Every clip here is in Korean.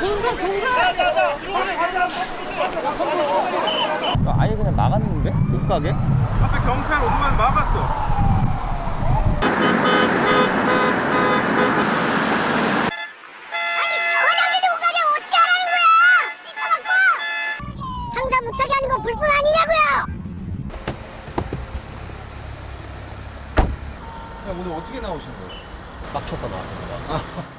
공격 공격 아예 그냥 막았는데? 못 가게? 앞에 경찰 오토바이 막았어. 오늘 어떻게 나오신 거예요? 막혀서 나왔습니다.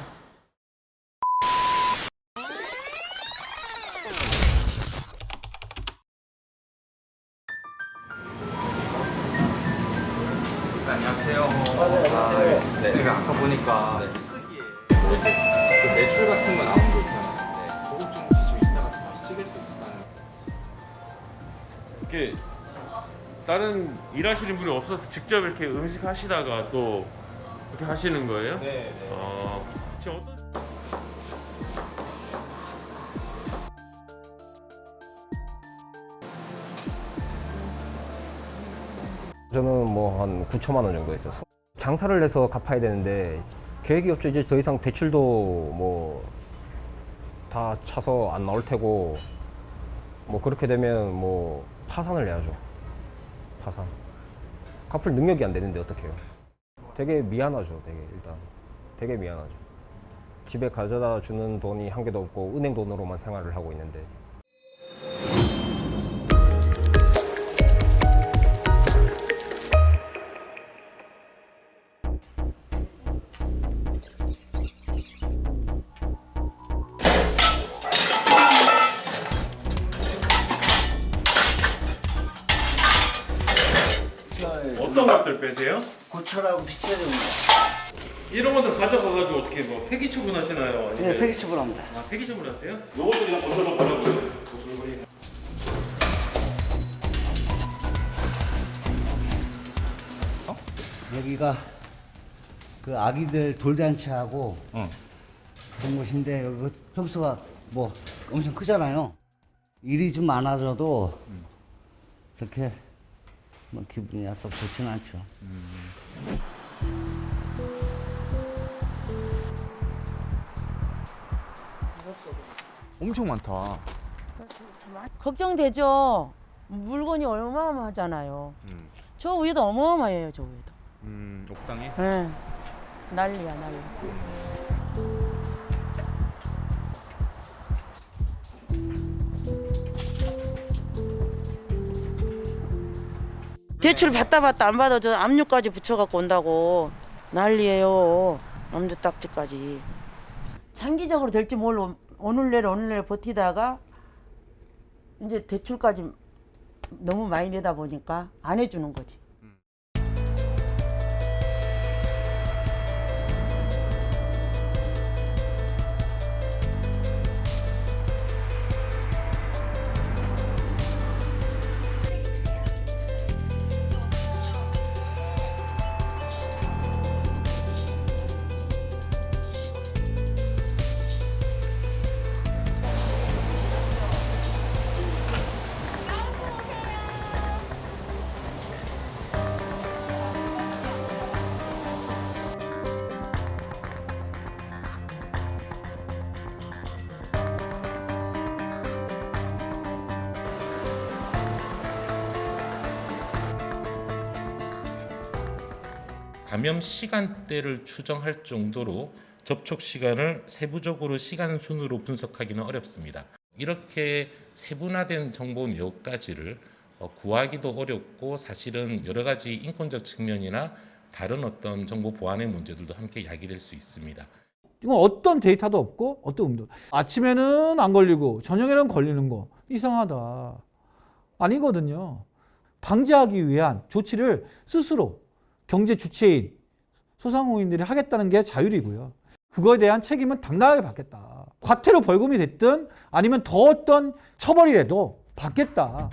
안녕하세요. 아, 네. 제가 아까 보니까 쓰기에 그 매출 같은 거 나온 거 있잖아요. 네. 그거 좀 혹시 좀 이따가 다시 찍을 수 있을까요? 이렇게 다른 일하시는 분이 없어서 직접 이렇게 음식 하시다가 또 이렇게 하시는 거예요? 네. 어, 지금 어떤 저는 뭐 한 9천만 원 정도 했어요. 장사를 해서 갚아야 되는데 계획이 없죠. 이제 더 이상 대출도 뭐 다 차서 안 나올 테고 뭐 그렇게 되면 뭐 파산을 해야죠. 파산. 갚을 능력이 안 되는데 어떡해요. 되게 미안하죠. 되게 일단 되게 미안하죠. 집에 가져다 주는 돈이 한 개도 없고 은행 돈으로만 생활을 하고 있는데 어떤 것들 빼세요? 고철하고 피치입니다. 이런 것들 가져가가지고 어떻게 뭐 폐기 처분하시나요? 아니면 네, 폐기 처분합니다. 아 폐기 처분하세요? 요것도 그냥 건설로 버려버려요. 여기가 그 아기들 돌잔치하고 그런 곳인데 여기 평수가 뭐 엄청 크잖아요. 일이 좀 많아져도 그렇게 뭐 기분이 썩 좋지는 않죠. 엄청 많다. 걱정되죠 물건이 어마어마하잖아요 저 위에도 어마어마해요 저 위에도 음, 옥상이? 예 난리야 난리 대출 받다 받다 안 받아 저 압류까지 붙여갖고 온다고. 난리예요. 엄두 딱지까지. 장기적으로 될지 몰라. 오늘 내일 오늘 내일 버티다가 이제 대출까지 너무 많이 내다 보니까 안 해주는 거지 감염 시간대를 추정할 정도로 접촉 시간을 세부적으로 시간 순으로 분석하기는 어렵습니다. 이렇게 세분화된 정보 몇 가지를 어, 구하기도 어렵고 사실은 여러 가지 인권적 측면이나 다른 어떤 정보 보안의 문제들도 함께 야기될 수 있습니다. 이건 어떤 데이터도 없고 어떤 음도 아침에는 안 걸리고 저녁에는 걸리는 거 이상하다 아니거든요 방지하기 위한 조치를 스스로 경제 주체인 소상공인들이 하겠다는 게 자율이고요. 그거에 대한 책임은 당당하게 받겠다. 과태료 벌금이 됐든 아니면 더 어떤 처벌이라도 받겠다